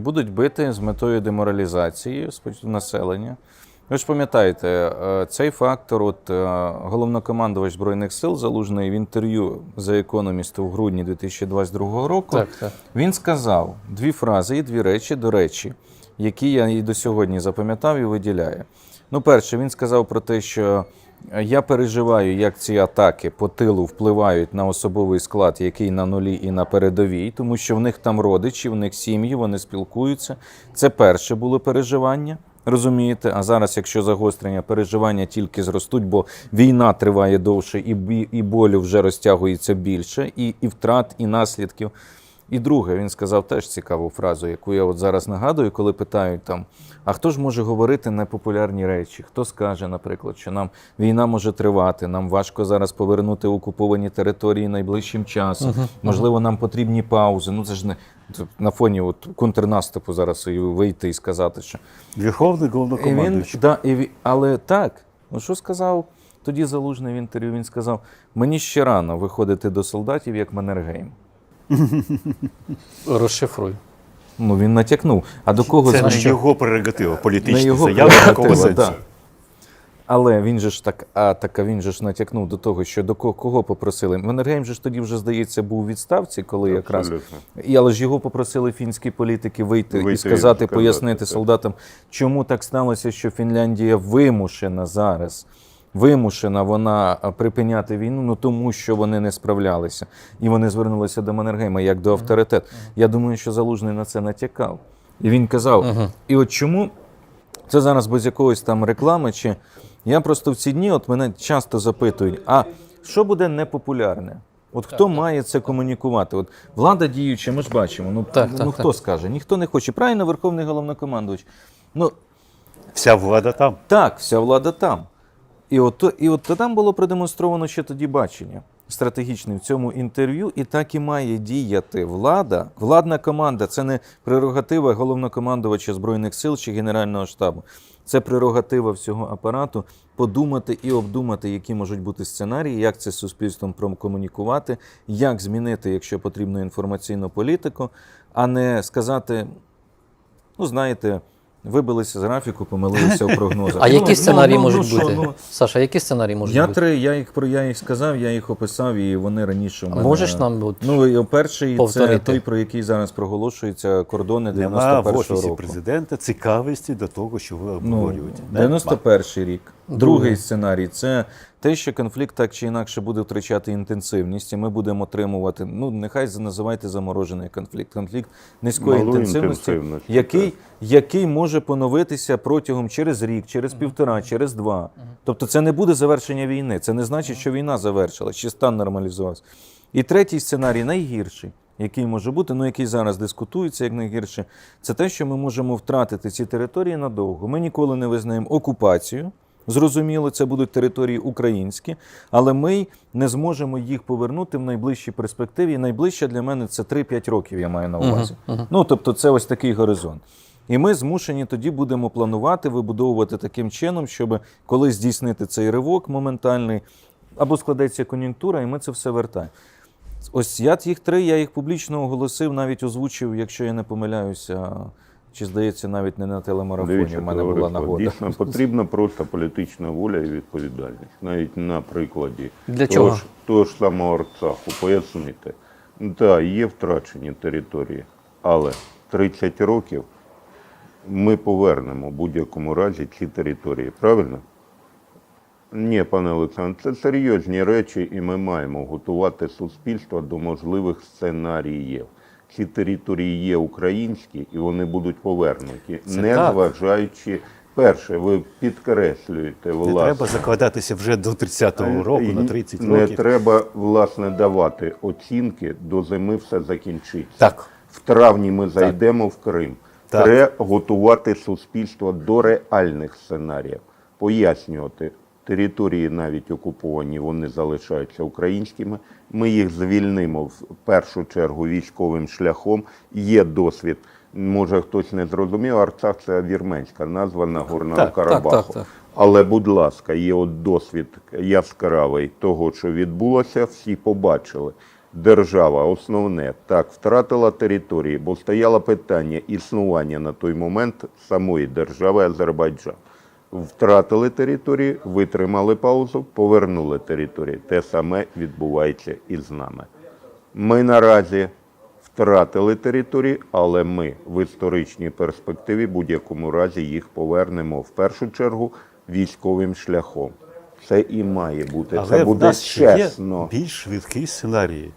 будуть бити з метою деморалізації населення. Ви ж пам'ятаєте, е, цей фактор, от е, головнокомандувач Збройних сил Залужний в інтерв'ю за економісту в грудні 2022 року. Так, так. Він сказав дві фрази і дві речі, до речі, які я і до сьогодні запам'ятав і виділяю. Ну, перше, він сказав про те, що я переживаю, як ці атаки по тилу впливають на особовий склад, який на нулі і на передовій, тому що в них там родичі, в них сім'ї, вони спілкуються. Це перше було переживання. Розумієте, а зараз, якщо загострення, переживання тільки зростуть, бо війна триває довше, і і болю вже розтягується більше, і, і втрат, і наслідків. І друге, він сказав теж цікаву фразу, яку я от зараз нагадую, коли питають там: а хто ж може говорити непопулярні речі? Хто скаже, наприклад, що нам війна може тривати, нам важко зараз повернути окуповані території найближчим часом. Можливо, нам потрібні паузи. Ну це ж не на фоні от контрнаступу зараз і вийти і сказати, що Верховний головнокомандуючий. да, і але так, ну що сказав тоді залужний в інтерв'ю? Він сказав: мені ще рано виходити до солдатів як Маннергейм. Розшифруй. Ну він натякнув. А до кого Це не його прерогатива, політичні Не його заяви такого сенсу. да. Але він же ж так, а так а він же ж натякнув до того, що до кого, кого попросили. Маннергейм же ж тоді вже здається був у відставці, коли якраз і але ж його попросили фінські політики вийти, Вийти і сказати, пояснити так. солдатам, чому так сталося, що Фінляндія вимушена зараз. Вимушена вона припиняти війну, ну тому що вони не справлялися. І вони звернулися до Маннергейма як до авторитету. Я думаю, що Залужний на це натякав. І він казав: і от чому це зараз без якоїсь там реклами, чи я просто в ці дні, от мене часто запитують: а що буде непопулярне? От хто має це комунікувати? От влада діюча, ми ж бачимо. Ну, Так, ну так, хто скаже? Ніхто не хоче. Правильно, верховний головнокомандувач. Ну Вся влада там. так, вся влада там. І от, і от там було продемонстровано ще тоді бачення стратегічне в цьому інтерв'ю, і так і має діяти влада. Владна команда це не прерогатива головнокомандувача Збройних сил чи Генерального штабу. Це прерогатива всього апарату подумати і обдумати, які можуть бути сценарії, як це з суспільством прокомунікувати, як змінити, якщо потрібно, інформаційну політику, а не сказати, ну знаєте, вибилися з графіку, помилилися в прогнозах. А Ну, які ну, сценарії ну, можуть ну, бути? ну, Саша, які сценарії можуть я бути? три, я їх про я їх сказав, я їх описав, і вони раніше. А можеш нам от Ну, перший це той, про який зараз проголошується кордони Нема в 91-го року. президента цікавості до того, що ви Ну, обговорюєте. Не? 91 рік. Другий сценарій це те, що конфлікт так чи інакше буде втрачати інтенсивність, і ми будемо отримувати, ну нехай за- називайте заморожений конфлікт, конфлікт низької Малої інтенсивності, інтенсивності, який, так. який може поновитися протягом через рік, через півтора, через два. Тобто це не буде завершення війни. Це не значить, що війна завершилась, чи стан нормалізувався. І третій сценарій найгірший. Який може бути, ну який зараз дискутується як найгірше, це те, що ми можемо втратити ці території надовго. Ми ніколи не визнаємо окупацію. Зрозуміло, це будуть території українські, але ми не зможемо їх повернути в найближчій перспективі. І найближче для мене це 3-5 років, я маю на увазі. Ну тобто, це ось такий горизонт. І ми змушені тоді будемо планувати, вибудовувати таким чином, щоб коли здійснити цей ривок моментальний, або складеться кон'юнктура, і ми це все вертаємо. Ось я їх три, я їх публічно оголосив, навіть озвучив, якщо я не помиляюся, чи здається, навіть не на телемарафоні. Дивіться, в мене була нагода. Дійсно, потрібна просто політична воля і відповідальність. Навіть на прикладі Для того, чого? ж, того ж самого Арцаху. Пояснити. Так, є втрачені території, але 30 років ми повернемо в будь-якому разі ці території. Правильно? Ні, пане Олександр, це серйозні речі, і ми маємо готувати суспільство до можливих сценаріїв. Ці території є українські і вони будуть повернуті, Це не так. зважаючи. Перше, ви підкреслюєте власне. Не треба закладатися вже до 30-го року, на 30 не років. треба власне давати оцінки, до зими все закінчиться. Так. В травні ми зайдемо в Крим. Так. Треба готувати суспільство до реальних сценаріїв, пояснювати. Території навіть окуповані, вони залишаються українськими. Ми їх звільнимо в першу чергу військовим шляхом. Є досвід. Може хтось не зрозумів, Арцах це вірменська назва Нагорного Так, так, Карабаху. так, так. Але, будь ласка, є от досвід яскравий того, що відбулося, всі побачили. держава, основне, так, втратила території, бо стояло питання існування на той момент самої держави Азербайджан. Втратили території, витримали паузу, повернули території. Те саме відбувається і з нами. Ми наразі втратили території, але ми в історичній перспективі будь-якому разі їх повернемо в першу чергу військовим шляхом. Це і має бути. Але це в буде нас чесно. є більш швидкі сценарії.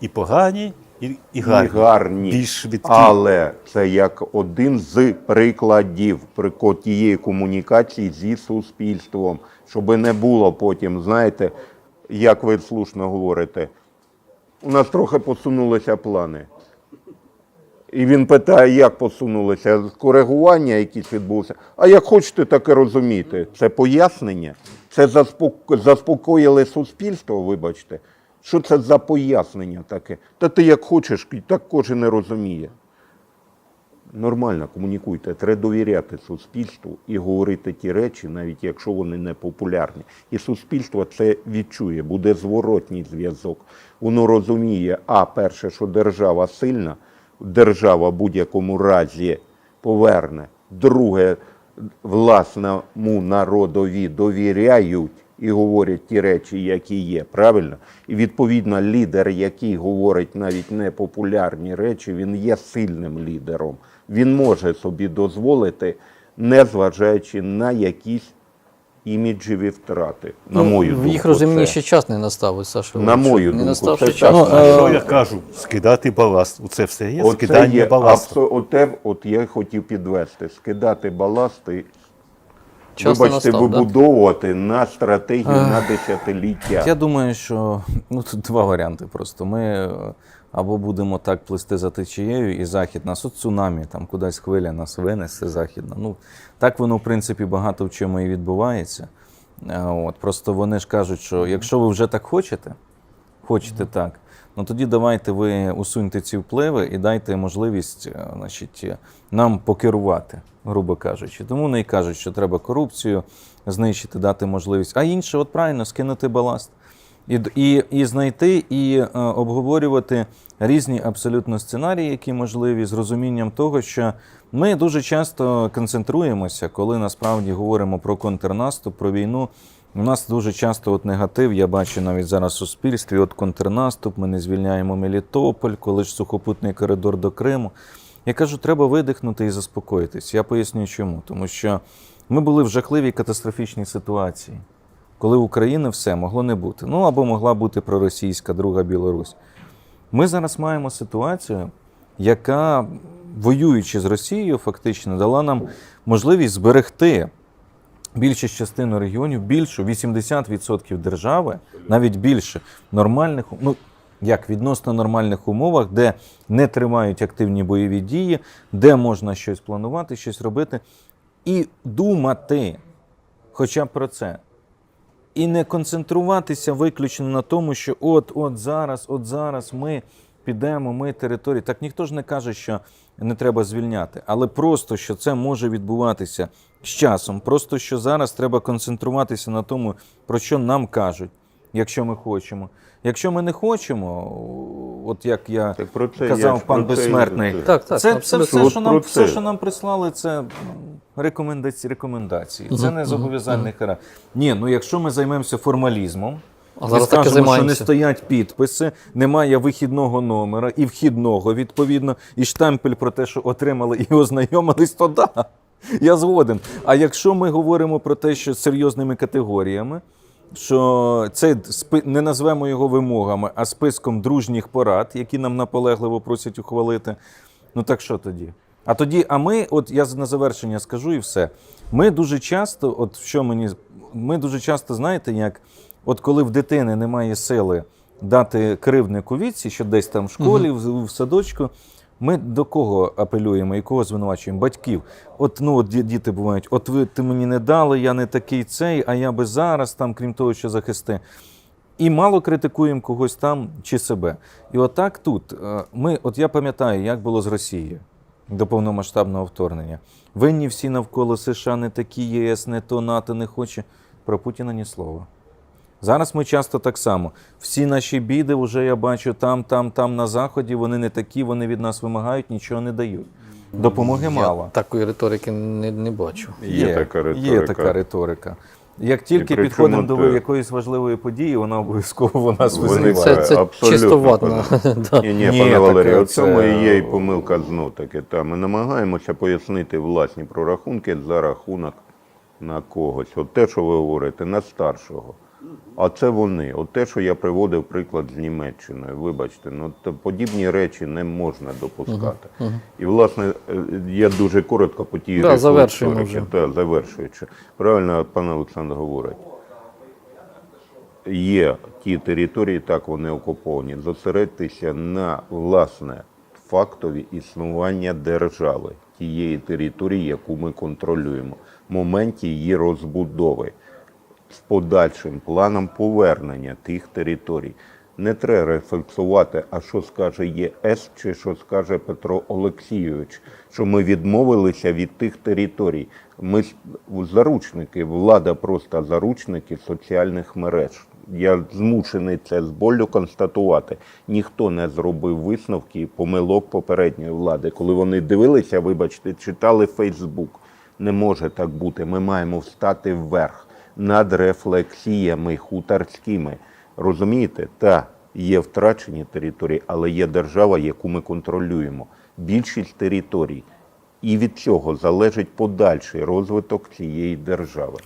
І погані, і, і І гарні. гарні. Більш швидкі. Але це як один з прикладів при тієї комунікації зі суспільством, щоб не було потім, знаєте, як ви слушно говорите, у нас трохи посунулися плани. І він питає, як посунулися, коригування якісь відбулося. А як хочете, так і розумієте. Це пояснення, це заспокоїли суспільство, вибачте. Що це за пояснення таке? Та ти як хочеш, і так кожен не розуміє. Нормально комунікуйте, треба довіряти суспільству і говорити ті речі, навіть якщо вони не популярні. І суспільство це відчує, буде зворотній зв'язок. Воно розуміє, а перше, що держава сильна, держава в будь-якому разі поверне. Друге, власному народові довіряють і говорять ті речі, які є, правильно? І відповідно лідер, який говорить навіть непопулярні речі, він є сильним лідером. Він може собі дозволити, не зважаючи на якісь іміджеві втрати. На Ну, мою в думку, їх розумінні ще час не настав, Саша. На мою не думку, настав це ще час. Ну, А е, що я кажу? Скидати баласт. Оце все є Оце скидання є баласту. абсо- оте, от я хотів підвести, скидати баласти, Час вибачте, настав, да? вибудовувати на стратегію на десятиліття. Я думаю, що ну, тут два варіанти просто. Ми е, або будемо так плисти за течією, і захід нас от цунамі, там кудись хвиля нас винесе західна. Ну, так воно, в принципі, багато в чому і відбувається. Е, От, просто вони ж кажуть, що якщо ви вже так хочете, хочете так, ну тоді давайте ви усуньте ці впливи і дайте можливість е, значить, е, нам покерувати, грубо кажучи. Тому вони і кажуть, що треба корупцію знищити, дати можливість. А інше, от правильно, скинути баласт. І, і, і знайти і е, обговорювати різні абсолютно сценарії, які можливі, з розумінням того, що ми дуже часто концентруємося, коли насправді говоримо про контрнаступ, про війну. У нас дуже часто от негатив, я бачу навіть зараз в суспільстві, от контрнаступ, ми не звільняємо Мелітополь, коли ж сухопутний коридор до Криму. Я кажу, треба видихнути і заспокоїтись. Я поясню чому. Тому що ми були в жахливій катастрофічній ситуації, коли в України все могло не бути. Ну або могла бути проросійська друга Білорусь. Ми зараз маємо ситуацію, яка, воюючи з Росією, фактично дала нам можливість зберегти більшість частину регіонів, більшу 80% держави, навіть більше нормальних, ну як відносно нормальних умовах, де не тривають активні бойові дії, де можна щось планувати, щось робити, і думати хоча б про це. І не концентруватися виключно на тому, що от, от зараз, от зараз ми підемо, ми території. Так ніхто ж не каже, що не треба звільняти, але просто що це може відбуватися з часом. Просто що зараз треба концентруватися на тому, про що нам кажуть, якщо ми хочемо. Якщо ми не хочемо, от як я Так про це казав я пан про це безсмертний, Так, так, це, це все, що нам, все, що нам прислали, це рекомендації. рекомендації. Це не зобов'язальний характер. Ні, ну якщо ми займемося формалізмом, А ми зараз так і що не стоять підписи, немає вихідного номера і вхідного, відповідно, і штампель про те, що отримали і ознайомились, то да. Я згоден. А якщо ми говоримо про те, що з серйозними категоріями, що це не назвемо його вимогами, а списком дружніх порад, які нам наполегливо просять ухвалити, ну так що тоді? А тоді, а ми, от я на завершення скажу і все. Ми дуже часто, от що мені, ми дуже часто, знаєте, як от коли в дитини немає сили дати кривднику віці, що десь там в школі, в, в садочку, ми до кого апелюємо і кого звинувачуємо? Батьків. От ну от діти бувають, от ви ти мені не дали, я не такий цей, а я би зараз там, крім того, що захисти. І мало критикуємо когось там чи себе. І отак тут. е, Ми, от я пам'ятаю, як було з Росією до повномасштабного вторгнення. Винні всі навколо США не такі, ЄС, не то НАТО не хоче. Про Путіна ні слова. Зараз ми часто так само. Всі наші біди, вже я бачу там, там, там на заході. Вони не такі, вони від нас вимагають, нічого не дають. Допомоги мало. Такої риторики не, не бачу. Є така риторика. Є така риторика. Як тільки підходимо до якоїсь важливої події, вона обов'язково у нас визиває. Це, це абсолютно чисто ватно. Ні, ні, Ні, пане так, Валерію, в це- цьому і є і помилка знов таки. Та ми намагаємося пояснити власні прорахунки за рахунок на когось. От те, що ви говорите, на старшого. А це вони. От те, що я приводив приклад з Німеччиною. Вибачте, ну то подібні речі не можна допускати. І власне е, я дуже коротко по тій Да, завершуємо вже. Завершуючи. Правильно пан Олександр говорить. Є ті території, так вони окуповані. Зосередьтеся на власне фактові існування держави, тієї території, яку ми контролюємо, в моменті її розбудови з подальшим планом повернення тих територій. Не треба рефлексувати, а що скаже ЄС чи що скаже Петро Олексійович, що ми відмовилися від тих територій. Ми заручники, влада просто заручники соціальних мереж. Я змушений це з болю констатувати. Ніхто не зробив висновки помилок попередньої влади. Коли вони дивилися, вибачте, читали Фейсбук. Не може так бути. Ми маємо встати вверх над рефлексіями хуторськими. Розумієте? Та є втрачені території, але є держава, яку ми контролюємо. Більшість територій. І від цього залежить подальший розвиток цієї держави.